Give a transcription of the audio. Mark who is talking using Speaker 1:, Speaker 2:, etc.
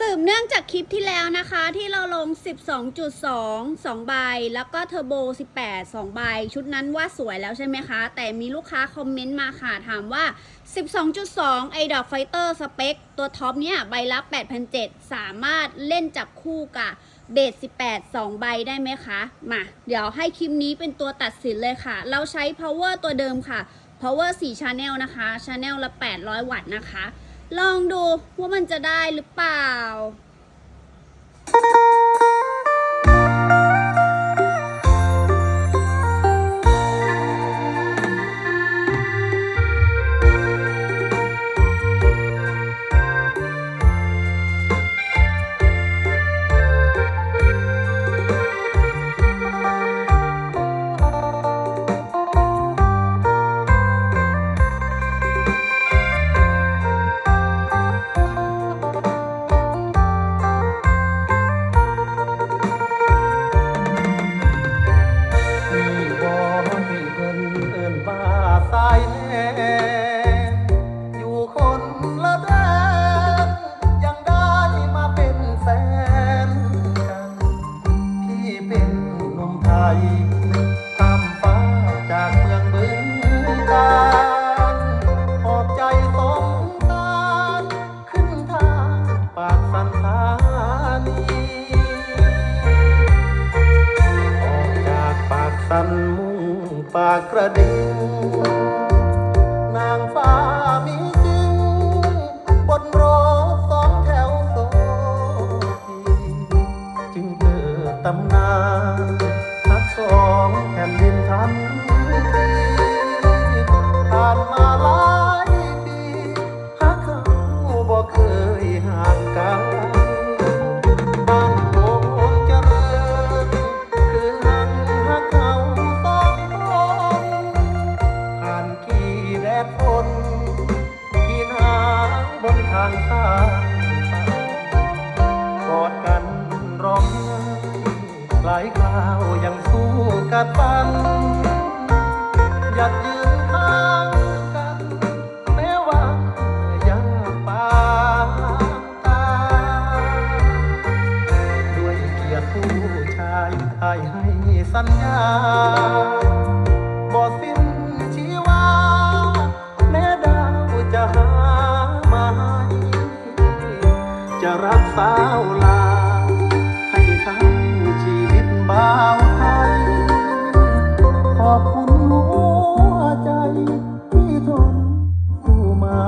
Speaker 1: สืบเนื่องจากคลิปที่แล้วนะคะที่เราลง 12.2 2 ใบ แล้วก็เทอร์โบ 18 2 ใบ ชุดนั้นว่าสวยแล้วใช่ไหมคะ แต่มีลูกค้าคอมเมนต์มาค่ะ ถามว่า 12.2 ไอดอกไฟเตอร์สเปค ตัวท็อปเนี่ยใบละ8,700สามารถเล่นจับคู่กับเบส18 2 ใบได้ไหมคะ มา เดี๋ยวให้คลิปนี้เป็นตัวตัดสินเลยค่ะ เราใช้ power ตัวเดิมค่ะ power 4 channel นะคะ channel ละ 800 วัตต์นะคะ ลองดูว่ามันจะได้หรือเปล่าั
Speaker 2: นมุ่งปากกระดิ่งนางฟ้ามีจริง บนรถสองแถวโซฟีจึงเกิดตำนาน ทางสร้างกอดกันร้องไห้หลายคราวยังสู้กัดฟันหยัดยืนข้างกัน แม้ว่ายากปางตายด้วยเกียรติผู้ชายไอ้ให้สัญญา จะรักสาวลา ให้ทั้งชีวิตบ่าวไทย ขอบคุณหัวใจที่ทนดูมา